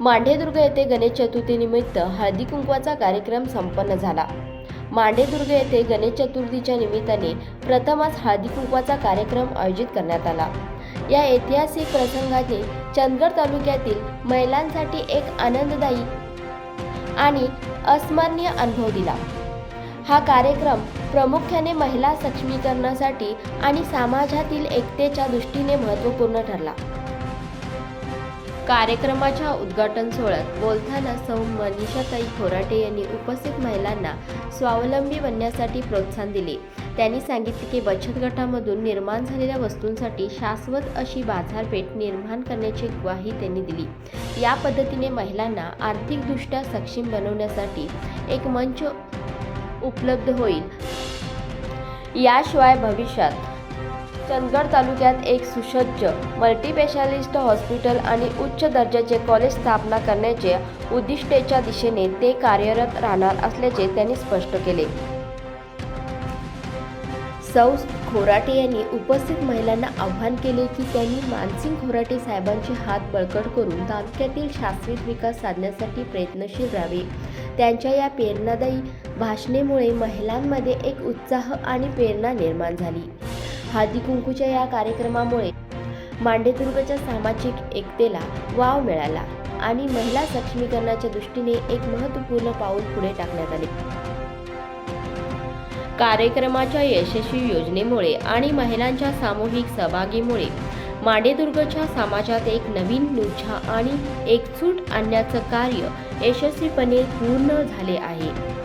मांढेदुर्ग येथे गणेश चतुर्थीनिमित्त हळदी कुंकवाचा कार्यक्रम संपन्न झाला. मांढेदुर्ग येथे गणेश चतुर्थीच्या निमित्ताने प्रथमच हळदी कुंकवाचा कार्यक्रम आयोजित करण्यात आला. या ऐतिहासिक प्रसंगाने चंदगड तालुक्यातील महिलांसाठी एक आनंददायी आणि अस्मरणीय अनुभव दिला. हा कार्यक्रम प्रामुख्याने महिला सक्षमीकरणासाठी आणि समाजातील एकतेच्या दृष्टीने महत्त्वपूर्ण ठरला. कार्यक्रमाच्या उद्घाटन सोहळ्यात बोलताना सौ मनीषाताई खोराटे यांनी उपस्थित महिलांना स्वावलंबी बनण्यासाठी प्रोत्साहन दिले. त्यांनी सांगितले की बचत गटामधून निर्माण झालेल्या वस्तूंसाठी शाश्वत अशी बाजारपेठ निर्माण करण्याची ग्वाही त्यांनी दिली. या पद्धतीने महिलांना आर्थिकदृष्ट्या सक्षम बनवण्यासाठी एक मंच उपलब्ध होईल. याशिवाय भविष्यात चंदगड तालुक्यात एक सुसज्ज मल्टीस्पेशालिस्ट हॉस्पिटल आणि उच्च दर्जाचे कॉलेज स्थापना करण्याचे उद्दिष्टेच्या दिशेने ते कार्यरत राहणार असल्याचे त्यांनी स्पष्ट केले. सौ खोराटे यांनी उपस्थित महिलांना आव्हान केले की त्यांनी मानसिंग खोराटे साहेबांचे हात बळकट करून तालुक्यातील शाश्वत विकास साधण्यासाठी प्रयत्नशील राहावे. त्यांच्या या प्रेरणादायी भाषणेमुळे महिलांमध्ये एक उत्साह आणि प्रेरणा निर्माण झाली. हळदी कुंकूच्या या कार्यक्रमामुळे मांडेदुर्गच्या सामाजिक एकतेला वाव मिळाला आणि महिला सक्षमीकरणाच्या दृष्टीने एक महत्त्वपूर्ण पाऊल पुढे टाकण्यात आले. कार्यक्रमाच्या यशस्वी योजनेमुळे आणि महिलांच्या सामूहिक सहभागीमुळे मांडेदुर्गच्या समाजात एक नवीन ऊर्जा आणि एकजूट आणण्याचं कार्य यशस्वीपणे पूर्ण झाले आहे.